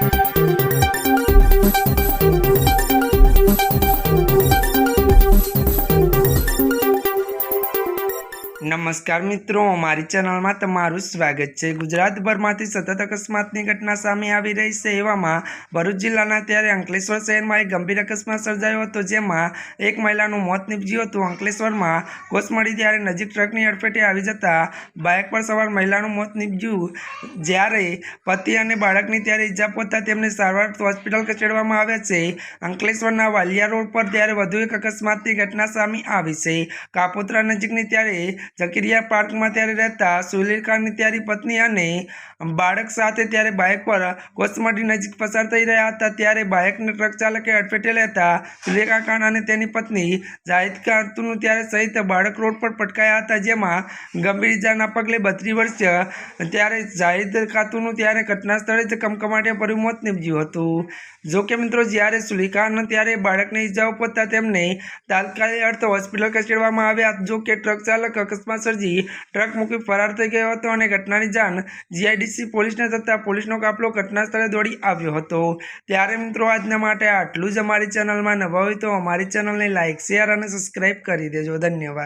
Thank you. નમસ્કાર મિત્રો, અમારી ચેનલમાં તમારું સ્વાગત છે. ગુજરાતભરમાંથી સતત અકસ્માતની ઘટના સામે આવી રહી છે એવામાં ભરૂચ જિલ્લાના ત્યારે અંકલેશ્વર શહેરમાં એક ગંભીર અકસ્માત સર્જાયો હતો, જેમાં એક મહિલાનું મોત નીપજ્યું હતું. અંકલેશ્વરમાં કોસ મળી ત્યારે નજીક ટ્રકની અડફેટે આવી જતા બાઇક પર સવાર મહિલાનું મોત નીપજ્યું. જ્યારે પતિ અને બાળકની ત્યારે ઈજા પહોંચતા તેમને સારવાર હોસ્પિટલ ખસેડવામાં આવ્યા છે. અંકલેશ્વરના વાલિયા રોડ પર ત્યારે વધુ એક અકસ્માતની ઘટના સામે આવી છે. કાપોત્રા નજીકની ત્યારે જકરિયા પાર્કમાં ત્યારે રહેતા સુલીલ ખાનની ત્યારે પત્ની અને બાળક સાથે ત્યારે બાઇક પર કોસમાટી નજીક પસાર થઈ રહ્યા હતા. ત્યારે બાઇકને ટ્રક ચાલકે અડફેટે લેતા સુલેખા ખાન અને તેની પત્ની જાહિદ ખાતુનું ત્યારે સહિત બાળક રોડ પર પટકાયા હતા, જેમાં ગંભીર ઇજાના પગલે બત્રીસ વર્ષ ત્યારે જાહિદ ખાતુનું ત્યારે ઘટના સ્થળે જ કમકમાટે ભર્યું મોત નીપજ્યું હતું. જોકે મિત્રો, જ્યારે સુલેખાન ત્યારે બાળકને ઈજાઓ પહોંચતા તેમને તાત્કાલિક અર્થ હોસ્પિટલ ખસેડવામાં આવ્યા. જોકે ટ્રક ચાલક સર્જી ટ્રક મૂકી ફરાર થઈ ગયો હતો અને ઘટનાની જાણ જીઆઈડીસી પોલીસને થતાં પોલીસનો કાફલો ઘટના સ્થળે દોડી આવ્યો હતો. ત્યારે મિત્રો આજના માટે આટલું જ અમારી ચેનલમાં નવા હોય તો અમારી ચેનલને લાઇક શેર અને સબસ્ક્રાઈબ કરી દેજો. ધન્યવાદ.